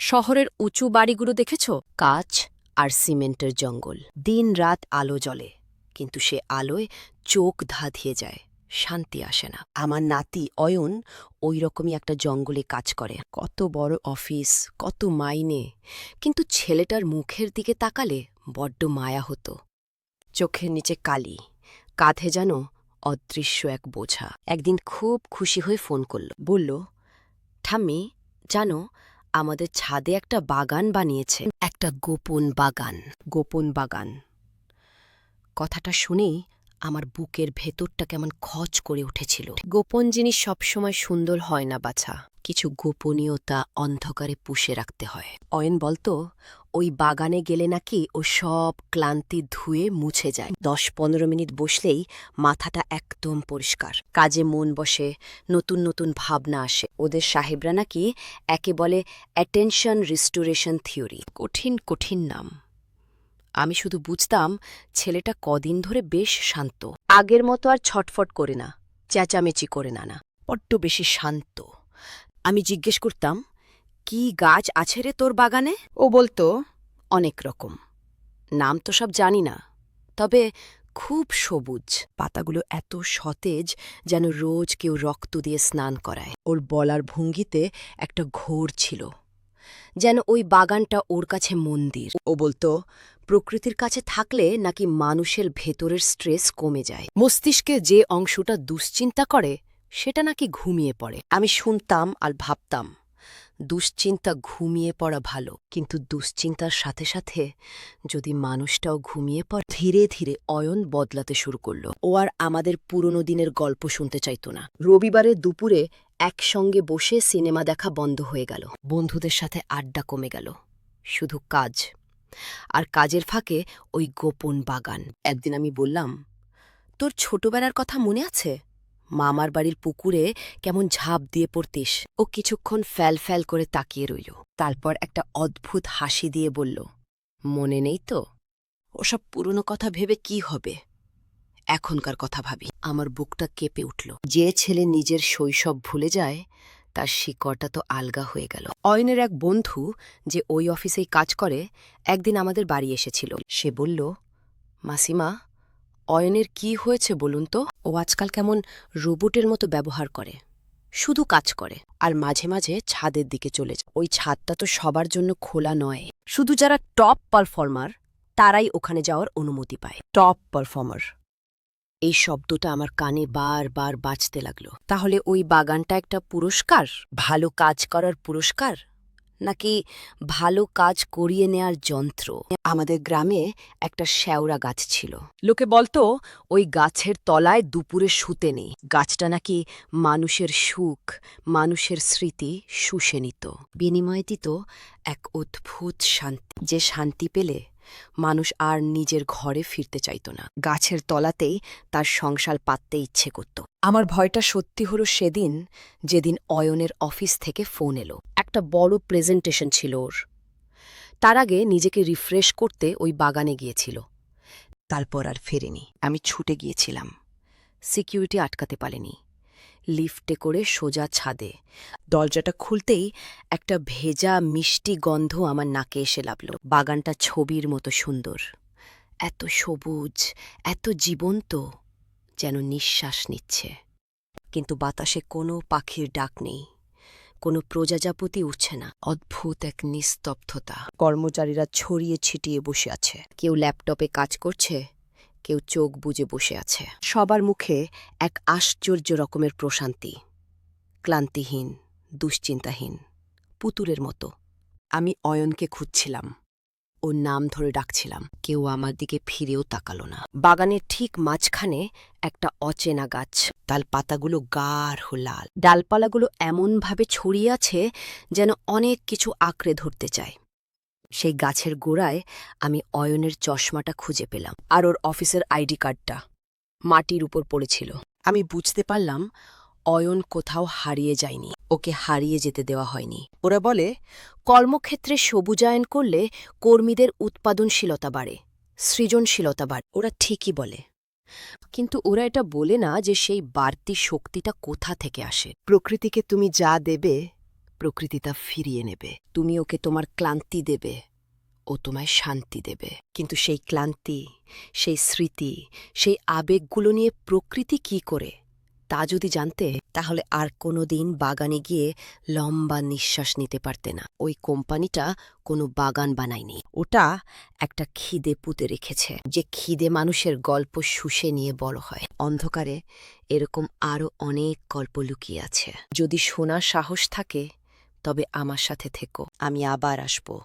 শহরের উঁচু বাড়িগুলো দেখেছ? কাচ আর সিমেন্টের জঙ্গল। দিন রাত আলো জ্বলে, কিন্তু সে আলোয় চোখ ধাঁধিয়ে যায়, শান্তি আসে না। আমার নাতি অয়ন ওই রকমই একটা জঙ্গলে কাজ করে। কত বড় অফিস, কত মাইনে, কিন্তু ছেলেটার মুখের দিকে তাকালে বড্ড মায়া হতো। চোখের নিচে কালি, কাঁধে যেন অদৃশ্য এক বোঝা। একদিন খুব খুশি হয়ে ফোন করল, বলল, ঠাম্মি, জানো আমাদের ছাদে একটা বাগান বানিয়েছে। একটা গোপন বাগান। গোপন বাগান। কথাটা শুনেই আমার বুকের ভেতরটা কেমন খচ করে উঠেছিল। গোপন জিনিস সবসময় সুন্দর হয় না, বাছা। কিছু গোপনীয়তা অন্ধকারে পুষে রাখতে হয়। অয়েন, বলতো ওই বাগানে গেলে নাকি ও সব ক্লান্তি ধুয়ে মুছে যায়। দশ পনেরো মিনিট বসলেই মাথাটা একদম পরিষ্কার। কাজে মন বসে, নতুন নতুন ভাবনা আসে। ওদের সাহেবরা নাকি একে বলে অ্যাটেনশন রিস্টোরেশন থিওরি কঠিন কঠিন নাম। আমি শুধু বুঝতাম ছেলেটা কদিন ধরে বেশ শান্ত। আগের মতো আর ছটফট করে না, চেঁচামেচি করে না না। বড্ড বেশি শান্ত। আমি জিজ্ঞেস করতাম কি গাছ আছে রে তোর বাগানে? ও বলতো, অনেক রকম। নাম তো সব জানি না। তবে খুব সবুজ। পাতাগুলো এত সতেজ যেন রোজ কেউ রক্ত দিয়ে স্নান করায়। ওর বলার ভঙ্গিতে একটা ঘোর ছিল। যেন ওই বাগানটা ওর কাছে মন্দির। ও বলতো, প্রকৃতির কাছে থাকলে নাকি মানুষের ভেতরের স্ট্রেস কমে যায়। মস্তিষ্কে যে অংশটা দুশ্চিন্তা করে, সেটা নাকি ঘুমিয়ে পড়ে। আমি শুনতাম আর ভাবতাম দুশ্চিন্তা ঘুমিয়ে পড়া ভালো। কিন্তু দুশ্চিন্তার সাথে সাথে যদি মানুষটাও ঘুমিয়ে পড়ে, ধীরে ধীরে অয়ন বদলাতে শুরু করল। ও আর আমাদের পুরনো দিনের গল্প শুনতে চাইত না। রবিবারে দুপুরে একসঙ্গে বসে সিনেমা দেখা বন্ধ হয়ে গেল। বন্ধুদের সাথে আড্ডা কমে গেল। শুধু কাজ। আর কাজের ফাঁকে ওই গোপন বাগান। একদিন আমি বললাম, তোর ছোটবেলার কথা মনে আছে? মামার বাড়ির পুকুরে কেমন ঝাঁপ দিয়ে পড়তিস। ও কিছুক্ষণ ফ্যাল ফ্যাল করে তাকিয়ে রইল। তারপর একটা অদ্ভুত হাসি দিয়ে বলল, মনে নেই তো? ওসব পুরনো কথা ভেবে কি হবে? এখনকার কথা ভাবি। আমার বুকটা কেঁপে উঠল। যে ছেলে নিজের শৈশব ভুলে যায়, তার শিকড়টা তো আলগা হয়ে গেল। অয়নের এক বন্ধু যে ওই অফিসেই কাজ করে, একদিন আমাদের বাড়ি এসেছিল। সে বলল, মাসিমা অয়নের কি হয়েছে বলুন তো? ও আজকাল কেমন রোবটের মতো ব্যবহার করে। শুধু কাজ করে, আর মাঝে মাঝে ছাদের দিকে চলে যায়। ওই ছাদটা তো সবার জন্য খোলা নয়। শুধু যারা টপ পারফর্মার, তারাই ওখানে যাওয়ার অনুমতি পায়। Top performer. এই শব্দটা আমার কানে বারবার বাজতে লাগল। তাহলে ওই বাগানটা একটা পুরস্কার? ভালো কাজ করার পুরস্কার? নাকি ভালো কাজ করিয়ে নেয়ার যন্ত্র? আমাদের গ্রামে একটা শ্যাওড়া গাছ ছিল। লোকে বলতো ওই গাছের তলায় দুপুরে শুতে নেই। গাছটা নাকি মানুষের সুখ মানুষের স্মৃতি শুষে নিত। বিনিময়ে দিত এক অদ্ভুত শান্তি যে শান্তি পেলে মানুষ আর নিজের ঘরে ফিরতে চাইত না। গাছের তলাতেই তার সংসার পাততে ইচ্ছে করত। আমার ভয়টা সত্যি হলো সেদিন যেদিন অয়নের অফিস থেকে ফোন এলো। একটা বড় প্রেজেন্টেশন ছিল ওর। তার আগে নিজেকে রিফ্রেশ করতে ওই বাগানে গিয়েছিল। তারপর আর ফেরেনি। আমি ছুটে গিয়েছিলাম। সিকিউরিটি আটকাতে পারেনি। লিফটে করে সোজা ছাদে। দরজাটা খুলতেই একটা ভেজা, মিষ্টি গন্ধ আমার নাকে এসে লাগল। বাগানটা ছবির মতো সুন্দর। এত সবুজ, এত জীবন্ত, যেন নিঃশ্বাস নিচ্ছে। কিন্তু বাতাসে কোনো পাখির ডাক নেই। কোনো প্রজাজাপতি উঠছে না। অদ্ভুত এক নিস্তব্ধতা। কর্মচারীরা ছড়িয়ে ছিটিয়ে বসে আছে। কেউ ল্যাপটপে কাজ করছে কেউ চোখ বুজে বসে আছে। সবার মুখে এক আশ্চর্য রকমের প্রশান্তি। ক্লান্তিহীন দুশ্চিন্তাহীন পুতুলের মতো। আমি অয়নকে খুঁজছিলাম। ওর নাম ধরে ডাকছিলাম। কেউ আমার দিকে ফিরেও তাকালো না। বাগানের ঠিক মাঝখানে একটা অচেনা গাছ। তাল পাতাগুলো গাঢ় লাল। ডালপালাগুলো এমনভাবে ছড়িয়ে আছে যেন অনেক কিছু আঁকড়ে ধরতে চায়। সেই গাছের গোড়ায় আমি অয়নের চশমাটা খুঁজে পেলাম। আর ওর অফিসের আইডি কার্ডটা মাটির উপর পড়েছিল। আমি বুঝতে পারলাম অয়ন কোথাও হারিয়ে যায়নি, ওকে হারিয়ে যেতে দেওয়া হয়নি। ওরা বলে, কর্মক্ষেত্রে সবুজায়ন করলে কর্মীদের উৎপাদনশীলতা বাড়ে, সৃজনশীলতা বাড়ে। ওরা ঠিকই বলে। কিন্তু ওরা এটা বলে না যে সেই বাড়তি শক্তিটা কোথা থেকে আসে। প্রকৃতিকে তুমি যা দেবে, প্রকৃতি তা ফিরিয়ে নেবে। তুমি ওকে তোমার ক্লান্তি দেবে, ও তোমায় শান্তি দেবে। কিন্তু সেই ক্লান্তি, সেই স্মৃতি, সেই আবেগগুলো নিয়ে প্রকৃতি কি করে? তা যদি জানতে, তাহলে আর কোনো দিন বাগানে গিয়ে লম্বা নিঃশ্বাস নিতে পারতে না। ওই কোম্পানিটা কোনো বাগান বানায়নি। ওটা একটা খিদে পুঁতে রেখেছে, যে খিদে মানুষের গল্প শুষে নিয়ে বড় হয়। অন্ধকারে এরকম আরও অনেক গল্প লুকিয়ে আছে। যদি শোনার সাহস থাকে, তবে আমার সাথে থেকো। আমি আবার আসব।